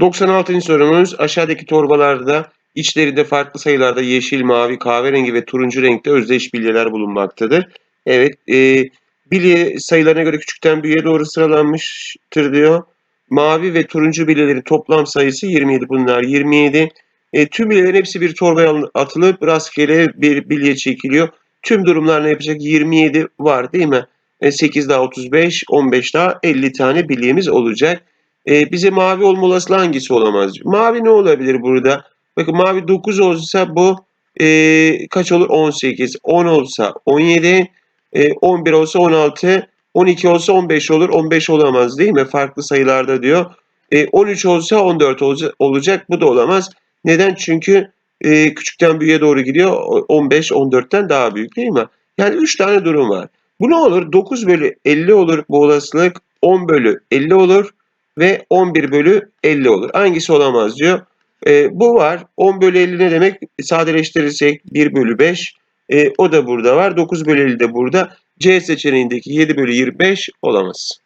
96. sorumuz aşağıdaki torbalarda içlerinde farklı sayılarda yeşil, mavi, kahverengi ve turuncu renkte özdeş bilyeler bulunmaktadır. Evet, e, bilye sayılarına göre küçükten büyüğe doğru sıralanmıştır diyor. Mavi ve turuncu bilyelerin toplam sayısı 27. Bunlar 27. E, tüm bilyelerin hepsi bir torbaya atılıp rastgele bir bilye çekiliyor. Tüm durumlar ne yapacak? 27 var değil mi? E, 8 daha 35, 15 daha 50 tane bilyemiz olacak. E, bize mavi olma olasılığı hangisi olamaz? Mavi ne olabilir burada? Bakın mavi 9 olsa bu e, kaç olur? 18. 10 olsa 17. E, 11 olsa 16. 12 olsa 15 olur. 15 olamaz değil mi? Farklı sayılarda diyor. E, 13 olsa 14 olca- olacak. Bu da olamaz. Neden? Çünkü e, küçükten büyüğe doğru gidiyor. O- 15 14'ten daha büyük değil mi? Yani 3 tane durum var. Bu ne olur? 9 bölü 50 olur bu olasılık. 10 bölü 50 olur ve 11 bölü 50 olur. Hangisi olamaz diyor. E, bu var. 10 bölü 50 ne demek? Sadeleştirirsek 1 bölü 5. E, o da burada var. 9 bölü 50 de burada. C seçeneğindeki 7 bölü 25 olamaz.